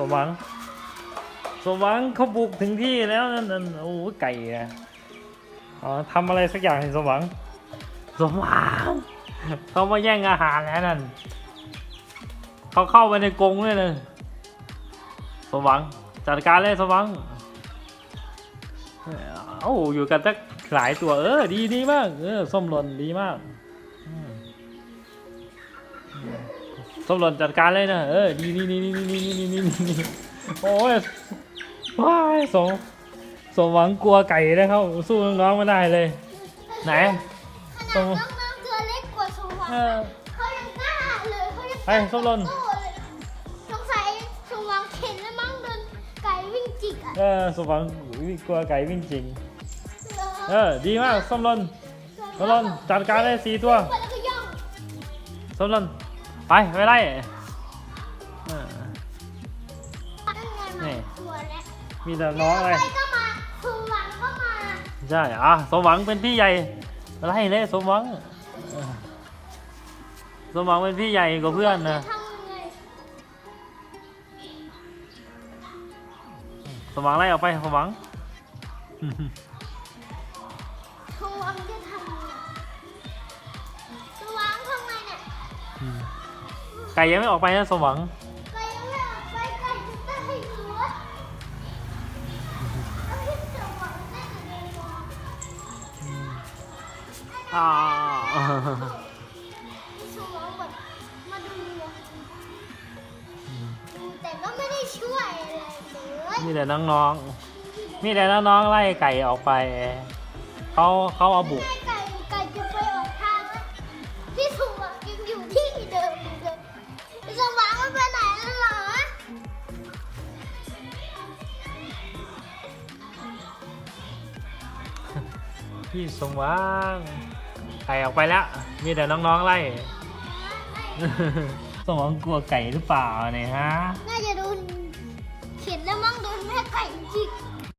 สมหวัง สมหวังเขาบุกถึงที่แล้วนั่นนั่นโอ้ไก่อะอ๋อทำอะไรสักอย่างให้สมหวัง สมหวังเขามาแย่งอาหารแล้วนั่นเขาเข้าไปในกรงเลยนะสมหวังจัดการเลยสมหวังเอ้าอยู่กันตั้งหลายตัวเออดีดีมากเออส้มหล่นดีมาก ส้มหล่นจัดการเลยนะเออดีนี่นี่นี่นี่นี่นี่นี่นี่โอ้ยว้ายสมสมหวังกลัวไก่นะครับสู้น้องๆไม่ได้เลย ไหนขนาดน้องๆตัวเล็กกว่าสมหวังเออเขายังกล้าเลยเขายังไปส้มหล่นสู้เลยสงสัยสมหวังเข็นแล้วมั้งโดนไก่วิ่งจิกอะเออสมหวังกลัวไก่วิ่งจริงเออดีมากส้มหล่นส้มหล่นจัดการเลยสี่ตัวส้มหล่น ไปไปไล่เออนั่นไงนี่มาตัวแล้วมีแต่น้องอะไรไปก็มาสมหวังก็มาใช่อะสมหวังเป็นพี่ใหญ่ไล่เลยสมหวังเออสมหวังเป็นพี่ใหญ่กว่าเพื่อนนะทำยังไงสมหวังไล่ออกไปสมหวังสมหวังจะทำ ไก่ยังไม่ออกไปนะสมหวัง ไก่ยังไม่ออกไปไก่จะได้หัวเอ้ยสมหวังน่าจะเดินมองอ่าสมองแบบมาดูดูแต่ก็ไม่ได้ช่วยอะไรเลยมีแต่น้องๆ มีแต่น้องๆไล่ไก่ออกไป เขาเขาเอาบุก ไพี่สมหวังไก่ออกไปแล้ว มีแต่น้องๆไล่ สมหวังกลัวไก่หรือเปล่าเนี่ยฮะ น่าจะโดนเข็นแล้วมั้งโดนแม่ไก่จิก